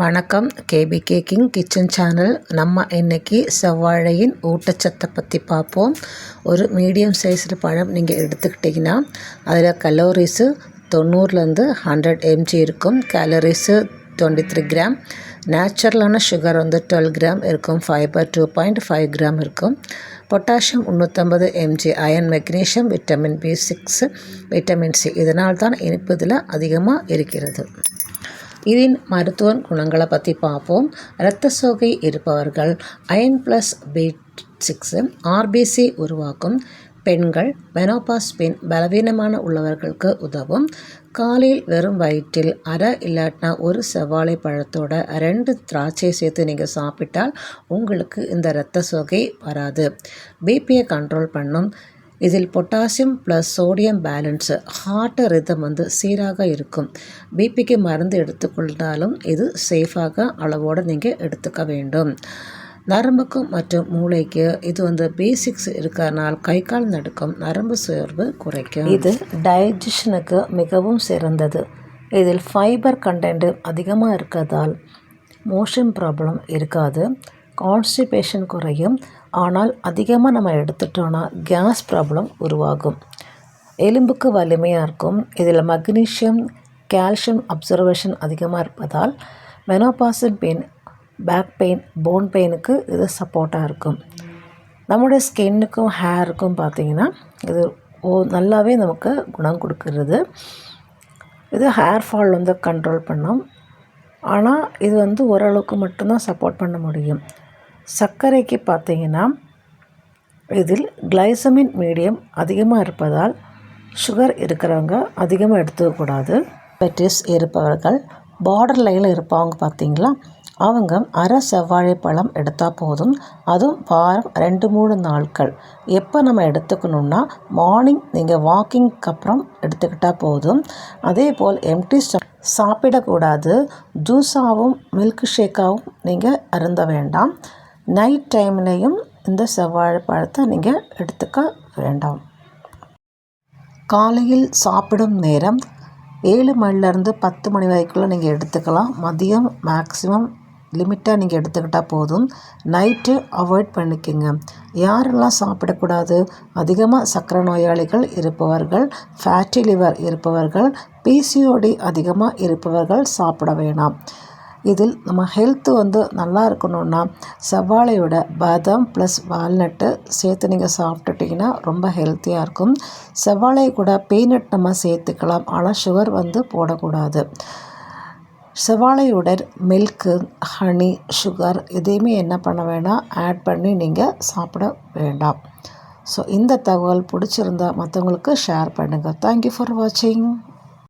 வணக்கம். KP caking kitchen channel. நம்ம இன்றைக்கி செவ்வாழையின் ஊட்டச்சத்தை பற்றி பார்ப்போம். ஒரு மீடியம் சைஸில் பழம் நீங்கள் எடுத்துக்கிட்டிங்கன்னா அதில் கலோரிஸு தொண்ணூறுலேருந்து ஹண்ட்ரட் எம்ஜி இருக்கும். கேலரிஸு டுவெண்ட்டி த்ரீ கிராம் நேச்சுரலான சுகர் வந்து டுவெல் கிராம் இருக்கும். Fibre two point five gram இருக்கும். பொட்டாசியம் முந்நூற்றம்பது mg iron magnesium vitamin B six vitamin C இதனால் தான் இனிப்பு இதில் அதிகமாக இருக்கிறது. இதன் மருத்துவ குணங்களை பற்றி பார்ப்போம். இரத்த சோகை இருப்பவர்கள் iron plus B six RBC உருவாக்கும். பெண்கள் மெனோபாஸ் பெண் பலவீனமான உள்ளவர்களுக்கு உதவும். காலையில் வெறும் வயிற்றில் அரை இல்லாட்டினா ஒரு செவ்வாழை பழத்தோட ரெண்டு திராட்சை சேர்த்து நீங்கள் சாப்பிட்டால் உங்களுக்கு இந்த இரத்த சோகை வராது. பிபியை கண்ட்ரோல் பண்ணும். இதில் potassium plus sodium balance heart rhythm வந்து சீராக இருக்கும். பிபிக்கு மருந்து எடுத்துக்கொண்டாலும் இது சேஃபாக அளவோடு நீங்கள் எடுத்துக்க வேண்டும். நரம்புக்கும் மற்றும் மூளைக்கு இது வந்து பேசிக்ஸ் இருக்கிறனால் கை கால் நடுக்கம் நரம்பு சோர்வு குறைக்கும். இது டைஜஷனுக்கு மிகவும் சிறந்தது. இதில் ஃபைபர் கண்டென்ட் அதிகமாக இருக்கிறதால் மோஷன் ப்ராப்ளம் இருக்காது. கான்ஸ்டிபேஷன் குறையும். ஆனால் அதிகமாக நம்ம எடுத்துட்டோன்னா கேஸ் ப்ராப்ளம் உருவாகும். எலும்புக்கு வலிமையாக இருக்கும். இதில் மக்னீஷியம் கால்சியம் அப்சர்வேஷன் அதிகமாக இருப்பதால் மெனோபாசன் பெயின் பேக் பெயின் போன் பெயினுக்கு இது சப்போர்ட்டாக இருக்கும். நம்முடைய ஸ்கின்னுக்கும் ஹேருக்கும் பார்த்திங்கன்னா இது ஓ நல்லாவே நமக்கு குணம் கொடுக்கறது. இது ஹேர் ஃபால் வந்து கண்ட்ரோல் பண்ணும். ஆனால் இது வந்து ஓரளவுக்கு மட்டும்தான் சப்போர்ட் பண்ண முடியும். சர்க்கரைக்கு பார்த்தீங்கன்னா இதில் கிளைசமின் மீடியம் அதிகமாக இருப்பதால் சுகர் இருக்கிறவங்க அதிகமாக எடுத்துக்கக்கூடாது பெட்டிஸ் இருப்பவர்கள் பார்டர் லைனில் இருப்பவங்க பார்த்தீங்களா? அவங்க அரை செவ்வாழை பழம் எடுத்தால் போதும். அதுவும் வாரம் ரெண்டு மூணு நாட்கள். எப்போ நம்ம எடுத்துக்கணுன்னா மார்னிங் நீங்கள் வாக்கிங்க்கு அப்புறம் எடுத்துக்கிட்டால் போதும். அதே போல் எம்டி சாப்பிடக்கூடாது. ஜூஸாகவும் மில்க் ஷேக்காகவும் நீங்கள் அருந்த வேண்டாம். நைட் டைம்லேயும் இந்த செவ்வாழை பழத்தை நீங்கள் எடுத்துக்க வேண்டாம். காலையில் சாப்பிடும் நேரம் ஏழு மணிலேருந்து பத்து மணி வரைக்குள்ளே நீங்கள் எடுத்துக்கலாம். மதியம் மேக்ஸிமம் லிமிட்டாக நீங்கள் எடுத்துக்கிட்டால் போதும். நைட்டு அவாய்ட் பண்ணிக்கோங்க. யாரெல்லாம் சாப்பிடக்கூடாது? அதிகமாக சர்க்கரை நோயாளிகள் இருப்பவர்கள் ஃபேட்டி லிவர் இருப்பவர்கள் பிசிஓடி அதிகமாக இருப்பவர்கள் சாப்பிட வேணாம். இதில் நம்ம ஹெல்த்து வந்து நல்லா இருக்கணுன்னா செவ்வாழையோட பாதாம் ப்ளஸ் வால்நட்டு சேர்த்து நீங்கள் சாப்பிட்டுட்டிங்கன்னா ரொம்ப ஹெல்த்தியாக இருக்கும். செவ்வாழை கூட பீனட் நம்ம சேர்த்துக்கலாம். ஆனால் சுகர் வந்து போடக்கூடாது. செவ்வாழையுடன் மில்க்கு ஹனி சுகர் எதையுமே என்ன பண்ண வேணாம். ஆட் பண்ணி நீங்கள் சாப்பிட வேண்டாம். ஸோ இந்த தகவல் பிடிச்சிருந்தா மற்றவங்களுக்கு ஷேர் பண்ணுங்கள் தேங்க்யூ ஃபார் வாட்சிங்